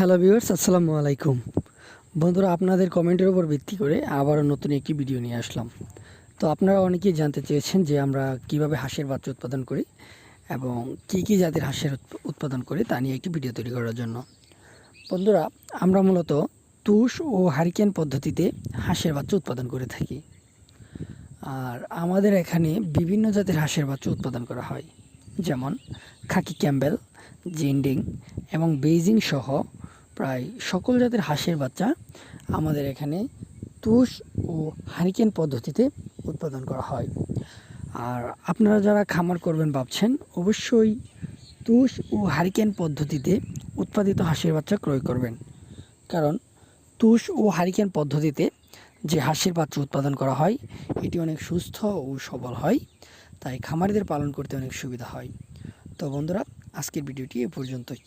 Hello viewers, আসসালামু আলাইকুম। বন্ধুরা, আপনাদের কমেন্টের উপর ভিত্তি করে আবারও নতুন একটি ভিডিও নিয়ে আসলাম। তো আপনারা অনেকেই জানতে চেয়েছেন যে আমরা কীভাবে হাঁসের বাচ্চা উৎপাদন করি এবং কী কী জাতের হাঁসের উৎপাদন করি তা নিয়ে একটি ভিডিও তৈরি করার জন্য। বন্ধুরা, আমরা মূলত তুষ ও হারিকেন পদ্ধতিতে হাঁসের বাচ্চা উৎপাদন করে থাকি। আর আমাদের এখানে বিভিন্ন জাতের হাঁসের বাচ্চা উৎপাদন করা হয়। যেমন খাকি ক্যাম্বেল, জিন্ডিং এবং বেইজিং সহ প্রায় সকল জাতের হাঁসের বাচ্চা আমাদের এখানে তুষ ও হারিকেন পদ্ধতিতে উৎপাদন করা হয়। আর আপনারা যারা খামার করবেন ভাবছেন, অবশ্যই তুষ ও হারিকেন পদ্ধতিতে উৎপাদিত হাঁসের বাচ্চা ক্রয় করবেন। কারণ তুষ ও হারিকেন পদ্ধতিতে যে হাঁসের বাচ্চা উৎপাদন করা হয়, এটি অনেক সুস্থ ও সবল হয়, তাই খামারিদের পালন করতে অনেক সুবিধা হয়। তো বন্ধুরা, আজকের ভিডিওটি এ পর্যন্তই।